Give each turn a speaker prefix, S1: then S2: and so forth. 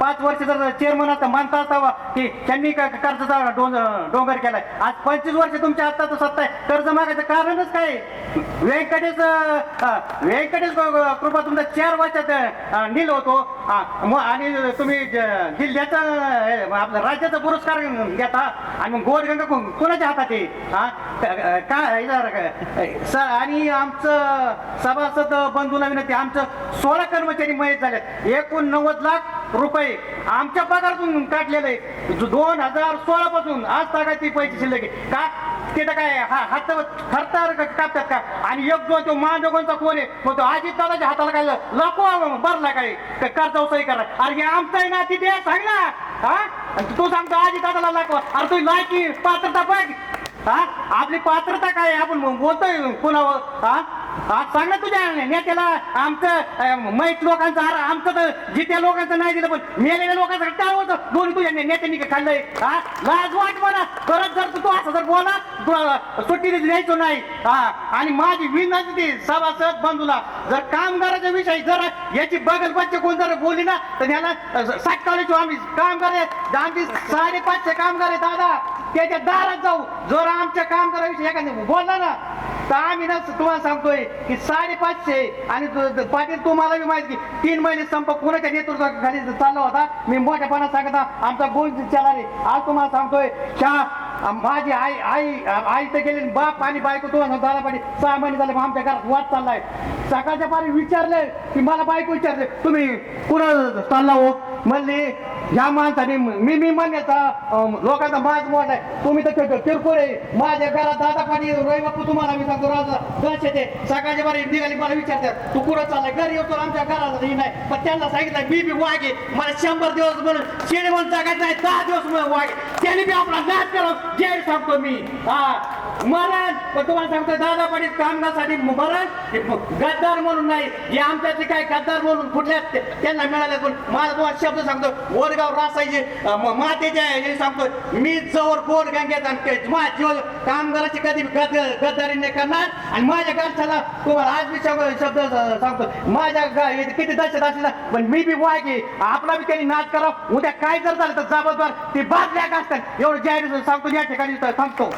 S1: पाच वर्ष चेअरमन असता मानता असावा की त्यांनी कर्जाचा डोंग डोंगर केलाय. आज पंचवीस वर्ष तुमच्या हातात सत्ता आहे. कर्ज मागायचं कारणच काय? आहे? व्यंकटेश व्यंकटेश कृपा तुमचा चार वर्षात नील होतो. हा, मग आणि तुम्ही ज- जिल्ह्याचा आपल्या राज्याचा पुरस्कार घेता. आणि मग गोडगंगा कोणाच्या हातात आहे? हा काय स- आणि आमचं सभासद बंधूला विनंती आमचं सोळा कर्मचारी मयत झालेत. एकूण नव्वद लाख रुपये आमच्या पगारातून काढलेले आहे दोन हजार सोळा पासून आज तागायचे पैसे शिल्लक आहे. का? तिथं काय हा हात कापतात का? आणि एक जो तो महाजोगांचा कोण आहे. मग तो आजी दादाच्या हाताला काय लको भरला काय? कर्ज करा. अरे हे आमचं आहे ना तिथे सांग ना. हा? तू सांगतो आजी दादाला लाखो. अरे तू लायकी पात्रता बघ. हा? आपली पात्रता काय आपण बोलतोय कुणावर? हा? हा सांग ना तुझ्या नेत्याला आमचं मैत लोकांचं आर आमचं तर जित्या लोकांचं नाही दिलं पण मेलेल्या लोकांचं काय होतं. दोन्ही तुझ्या नेत्यांनी काय खाल्लंय? हा? लाज वाट बोला परत जर तू असं जर बोला सुट्टी द्यायचो नाही. हा? आणि माझी विनंती सभासद बंधूला जर कामगाराच्या विषयी जर याची बगल बच्चे कोण जर बोलली ना तर ह्याला साठ काढायचो आम्ही. कामगार आहे आमची साडेपाचशे कामगार आहे दादा. त्याच्या दारात जाऊ. जर आमच्या कामगाराविषयी एखाद्या बोलला ना तर आम्ही ना तुम्हाला सांगतोय की साडेपाचशे आणि पाटील तुम्हाला बी माहिती तीन महिने संप कोणाच्या नेतृत्वाखाली चालला होता. मी मोठ्यापणा सांगत आमचा गोल चला आज तुम्हाला सांगतोय ह्या माझी आई आई आई तर गेली बाप आणि बायको तुम्हाला झाला पाहिजे सहा महिने झाले आमच्या घरात वाद चाललाय. सकाळच्या पारी विचारले की मला बायको विचारले तुम्ही कुणा चालला हो? म्हणले या माणसाने मी मी म्हणण्याचा लोकांचा माझ मोठ आहे तुम्ही तर किरकोळ आहे. माझ्या घरात दादा पाणी रोई बापू तुम्हाला? मी सांगतो राजा दश येते सकाळच्या बारी निघाली मला विचारतात तू कुठं चाललाय? घरी येतो आमच्या घराला नाही पण त्यांना सांगितलं मी बी वागे मला शंभर दिवस म्हणून शेणे म्हणून जागायचं नाही दहा दिवस म्हणून वागे त्याने बी आपला नाच केला जे सांगतो मी. हा मरण. पण तुम्हाला सांगतो दादा पाटील कामगारसाठी मरण गद्दार म्हणून नाही हे आमच्यातले काय गद्दार म्हणून कुठल्या त्यांना मिळाले पण मला तुम्हाला शब्द सांगतो वरगाव रासायचे मातेचे हे सांगतो मी जवळ गोड गंगेत आणि माझी कामगाराची कधी गद गद्दारी नाही करणार. आणि माझ्या घरच्याला तुम्हाला आज मी शब्द शब्द सांगतो माझ्या किती दशत असेल पण मी बी वागे आपला बी त्यांनी नाच करा उद्या काय जर झालं तर जबाबदार ते बादल्या असतात एवढं जाहीर सांगतो या ठिकाणी. ไปพักตก